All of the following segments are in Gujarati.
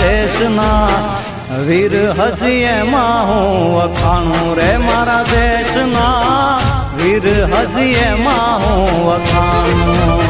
દેશના વીર હજી એમાં હું વખાણું રે મારા દેશના વીર હજી એમાં હું વખાણું.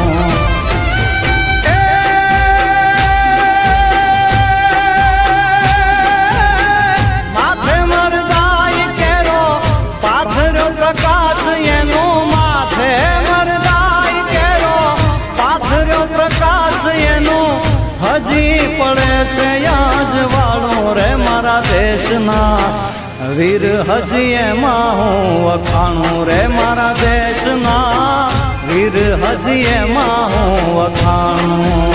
મારા દેશના વીર હજી એમાં હું વખાણું રે મારા દેશના વીર હજી એમાં હું વખાણું.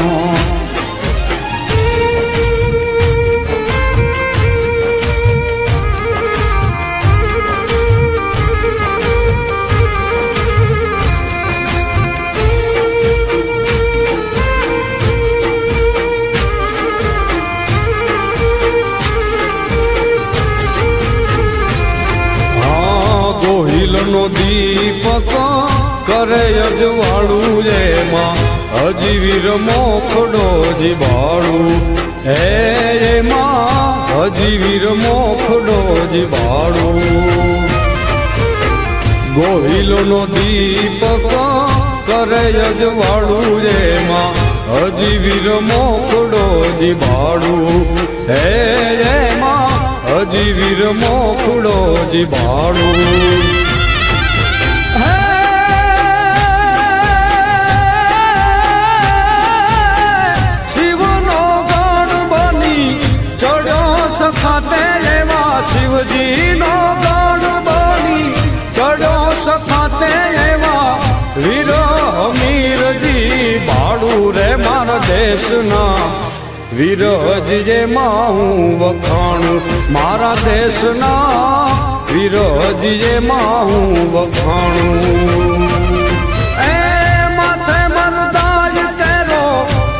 દીપક કરે અજવાળું એમાં હજી વીર મોખડો જીવાળું હે, એમાં હજી વીર મોખડો જીવાળું ગોહિલનો દીપક કરે અજવાળું એમાં હજી વીર મોખડો જીવાળું હે, એમાં હજી વીર મોખડો જીવાળું વીર હજીએ માં હું વખાણું. મારા દેશના વીર હજીએ માં હું વખાણું. એ માથે મરદાજ કેરો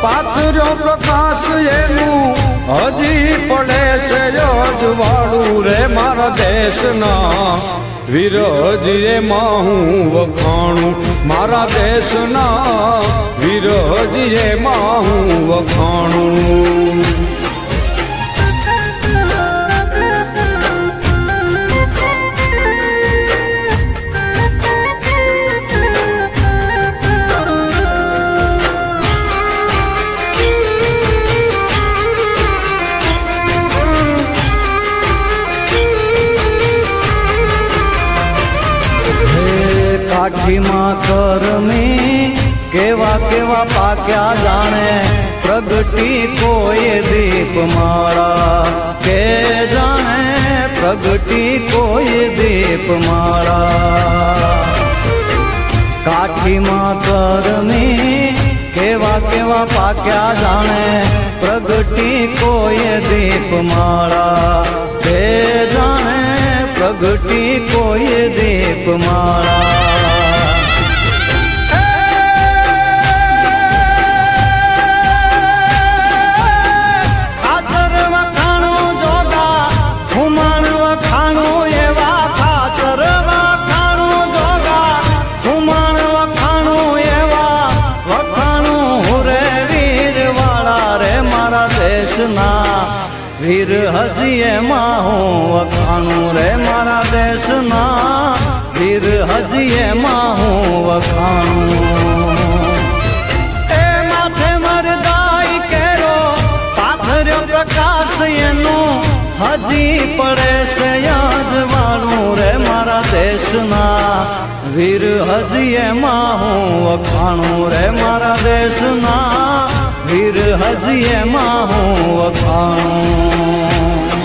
પાથર્યો પ્રકાશ એનું. હજી પડે છે અજવાળું રે મારા દેશના વીર માહું વખાણું મારા દેશના. વિરહજીએ માહું વખાણું. કાઠીમાં કરમી કેવા કેવા પાક્યા જાણે, પ્રગટી કોઈ દીપ માળા. કે જાણે, પ્રગટી કોઈ દીપ માળા. કાઠીમાં કરમી કેવા કેવા પાક્યા જાણે, પ્રગટી કોઈ દીપ માળા. કે જાણે, પ્રગટી કોઈ દીપ માળા. હજી એમાં હું વખાણું. એ માથે મરદાઈ કેરો, પાથર્યો પ્રકાશ એનો. હજી પડે છે યાદ વાળું રે મારા દેશના. વીર હજી એમાં હું વખાણું રે મારા દેશના. વીર હજી એમાં હું વખાણું.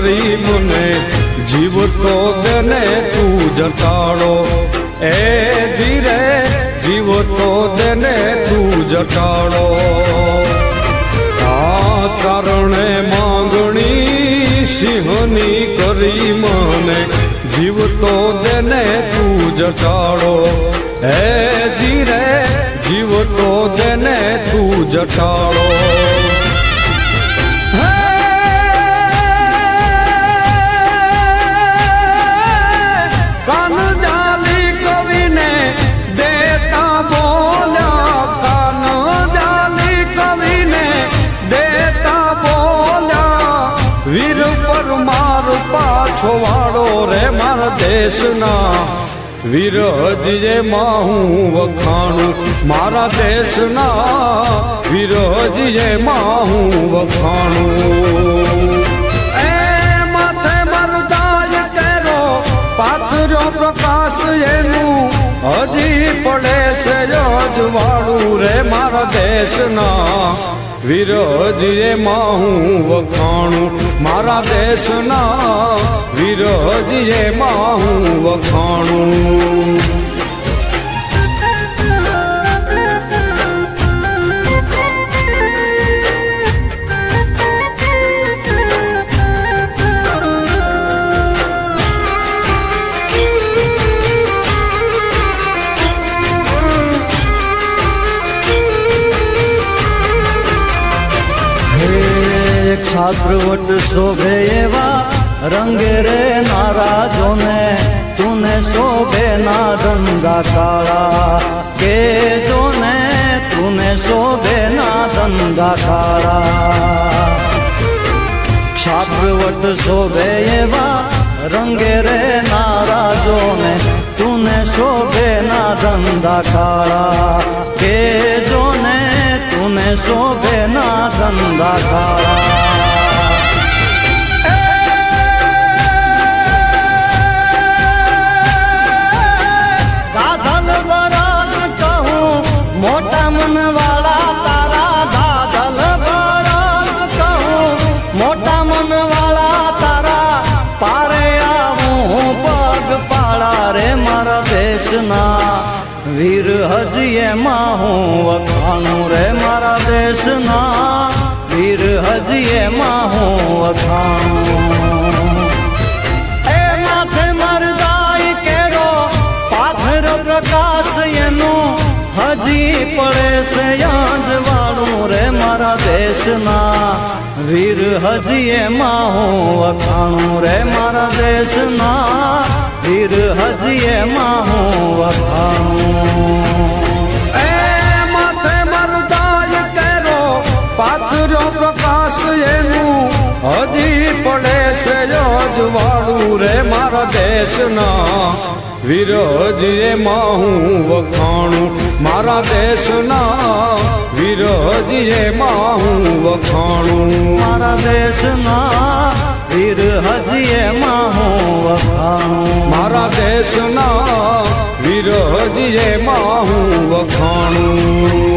કરી મને જીવતો દેને તું જટાડો. એ ધીરે જીવતો દેને તું જટાડો. આ ચારણે માંગણી સિંહની કરી મને જીવતો દેને તું જટાડો. હે ધીરે જીવ તો દેને તું જટાડો. વીર હજીએ માં હું વખાણું. મારા દેશના વીર હજીએ માં હું વખાણું. એ માથે મરદાય તેરો પાથરો પ્રકાશ એનું. હજી પડે છે અજવાળું રે મારા દેશના વિરોજીએ માહું વખાણું. મારા દેશના વિરોજીએ માહું વખાણું. છાત્રવટ શોભે એવા રંગે રે નારાજોને. તુને શોભે ના ધંધા કાળા. કે જોને તુને શોભે ના ધંધા કાળા. છાત્રવટ શોભે એવા રંગે રે નારાજોને. તુને શોભે ના ધંધા કાળા. કે જોને તુને શોભે ના ધંધા કાળા. વીર હજી એમાં હું વખાણું રે મારા દેશના. વીર હજી એમાં હું વખાણું. એ માથે મરદાઈ કેરો, પાથર પ્રકાશ એનું. હજી પડે છે યાજવાળું રે મારા દેશના. વીર હજી એમાં હું વખાણું રે મારા દેશના. વીર હજી એમાં હું વખાણું એ માથે મરદાય કેરો પાથરો પ્રકાશ એનું હજી પડે છે અજવાળું રે મારા દેશના વિરોજીએ માં હું વખાણું મારા દેશના વિરોજીએ માં હું વખાણું મારા દેશના વીર હજી એમાં હું વખાણું દેશના વિરોજીએ માં હું વખાણું.